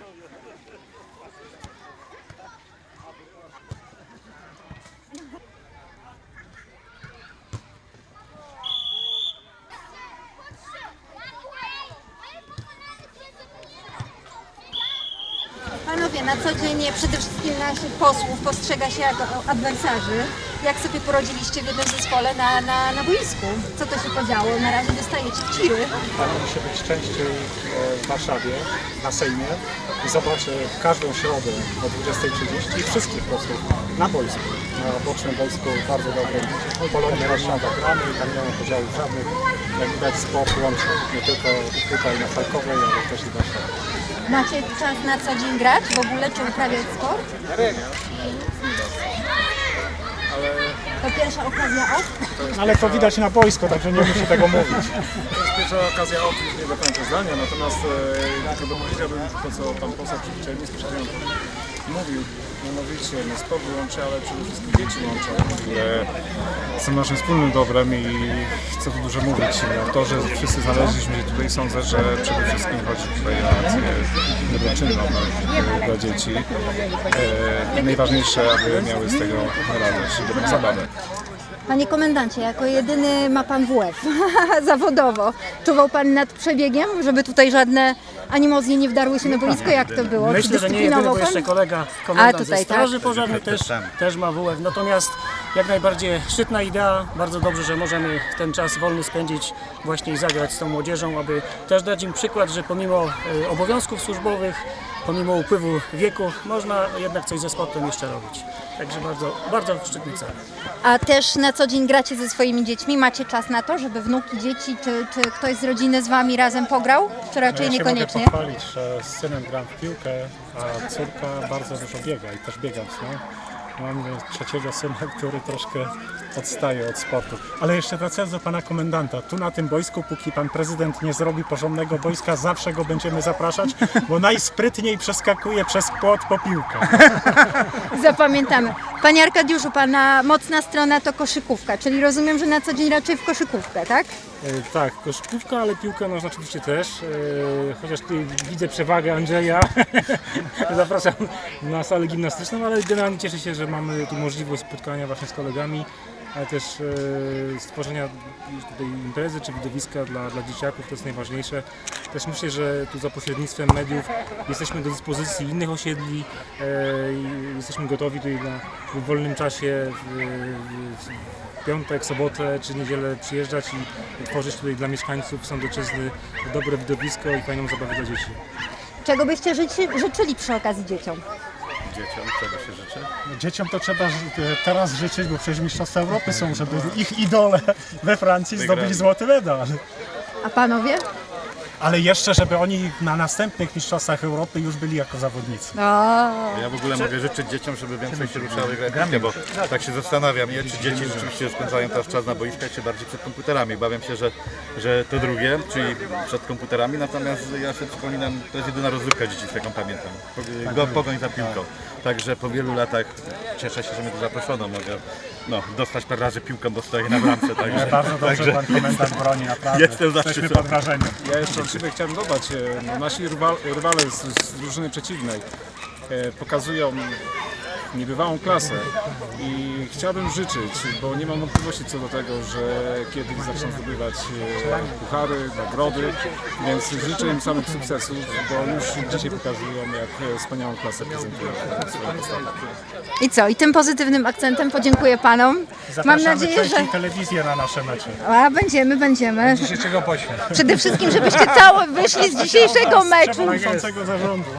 Thank you. Na co dzień przede wszystkim naszych posłów postrzega się jako adwersarzy. Jak sobie poradziliście w jednym zespole na, na, na boisku? Co to się podziało? Na razie dostajecie tiry. Staramy się być częściej e, w Warszawie, na Sejmie i zobaczę każdą środę o 20.30 i wszystkich posłów na boisku, na bocznym boisku bardzo dobrym Polonii Warszawa gramy i tam nie ma podziałów żadnych. Jak widać sport łączy nie tylko tutaj na Falkowej, ale też i w Warszawie. Macie czas na co dzień grać w ogóle, czy uprawiać sport? To pierwsza okazja od? Ale to widać na boisku, także nie muszę tego mówić. To jest pierwsza okazja odkryć nie do końca zdania, natomiast e, tylko dopowiedziałbym to, co pan poseł przewodniczący przed chwilą mówił. Mianowicie no, sport łączy, ale przede wszystkim dzieci łączą, które są naszym wspólnym dobrem i chcę tu dużo mówić. No, to, że wszyscy znaleźliśmy się tutaj, sądzę, że przede wszystkim chodzi tutaj o akcję dobroczynną dla, dla dzieci. E, najważniejsze, aby miały z tego radość i dobrą zabawę. Panie komendancie, jako jedyny ma pan WF zawodowo. Czuwał pan nad przebiegiem, żeby tutaj żadne animozje nie wdarły się na boisko? Jak to było? Myślę, że nie jedyny, bo jeszcze kolega komendant A, tutaj, ze Straży Pożarnej też, też ma WF. Natomiast jak najbardziej szczytna idea, bardzo dobrze, że możemy ten czas wolny spędzić właśnie i zagrać z tą młodzieżą, aby też dać im przykład, że pomimo e, obowiązków służbowych, pomimo upływu wieku, można jednak coś ze sportem jeszcze robić. Także bardzo, bardzo szczytny cel. A też na co dzień gracie ze swoimi dziećmi? Macie czas na to, żeby wnuki, dzieci, czy, czy ktoś z rodziny z wami razem pograł? Czy raczej Ja się niekoniecznie? Mogę pochwalić, że z synem gram w piłkę, a córka bardzo dużo biega i też biegam z nią. Mam trzeciego syna, który troszkę odstaje od sportu. Ale jeszcze wracając do pana komendanta, tu na tym boisku, póki pan prezydent nie zrobi porządnego boiska, zawsze go będziemy zapraszać, bo najsprytniej przeskakuje przez płot po piłkę. Zapamiętamy. Panie Arkadiuszu, pana mocna strona to koszykówka, czyli rozumiem, że na co dzień raczej w koszykówkę, tak? E, Tak, koszykówka, ale piłkę nożną oczywiście też. E, Chociaż tutaj widzę przewagę Andrzeja. Zapraszam na salę gimnastyczną, ale generalnie cieszę się, że mamy tu możliwość spotkania właśnie z kolegami, ale też e, stworzenia tutaj imprezy czy widowiska dla, dla dzieciaków, to jest najważniejsze. Też myślę, że tu za pośrednictwem mediów jesteśmy do dyspozycji innych osiedli e, i jesteśmy gotowi tutaj na, w wolnym czasie w, w, w piątek, sobotę czy niedzielę przyjeżdżać i tworzyć tutaj dla mieszkańców Sądeczyzny dobre widowisko i fajną zabawę dla dzieci. Czego byście życzy, życzyli przy okazji dzieciom? Dzieciom czego się życzy? Dzieciom to trzeba ży- teraz życzyć, bo przecież Mistrzostwa Europy są, żeby ich idole we Francji zdobyli złoty medal. A panowie? Ale jeszcze, żeby oni na następnych Mistrzostwach Europy już byli jako zawodnicy. O, Ja w ogóle mogę życzyć dzieciom, żeby więcej się ruszały piłkę, bo tak się zastanawiam, nie, czy dzieci rzeczywiście spędzają teraz czas na boiskach, czy bardziej przed komputerami. Bawiam się, że, że to drugie, czyli przed komputerami, natomiast ja sobie przypominam, to jest jedyna rozrywka dzieciństwa, jaką pamiętam. Po- Go, pogoń za piłką. Także po wielu latach cieszę się, że mnie tu zaproszono. Mogę no, dostać parę razy piłką, bo stoję na bramce. Także, Bardzo dobrze także pan komendant broni, naprawdę. Jestem Jesteśmy zaszczycony. pod wrażeniem. Ja jeszcze od siebie chciałem dodać, e, no, nasi rywal, rywale z, z drużyny przeciwnej e, pokazują niebywałą klasę i chciałbym życzyć, bo nie mam wątpliwości co do tego, że kiedyś zaczną zdobywać e, puchary, nagrody, więc życzę im samych sukcesów, bo już dzisiaj pokazują jak e, wspaniałą klasę prezentują swoją postawę. i co? I tym pozytywnym akcentem podziękuję panom. Mam Zapraszamy nadzieję, że telewizję na nasze mecze. A, będziemy, będziemy. Dzisiejszego poświęt. Przede wszystkim, żebyście cało wyszli z dzisiejszego meczu. Przewodniczącego zarządu.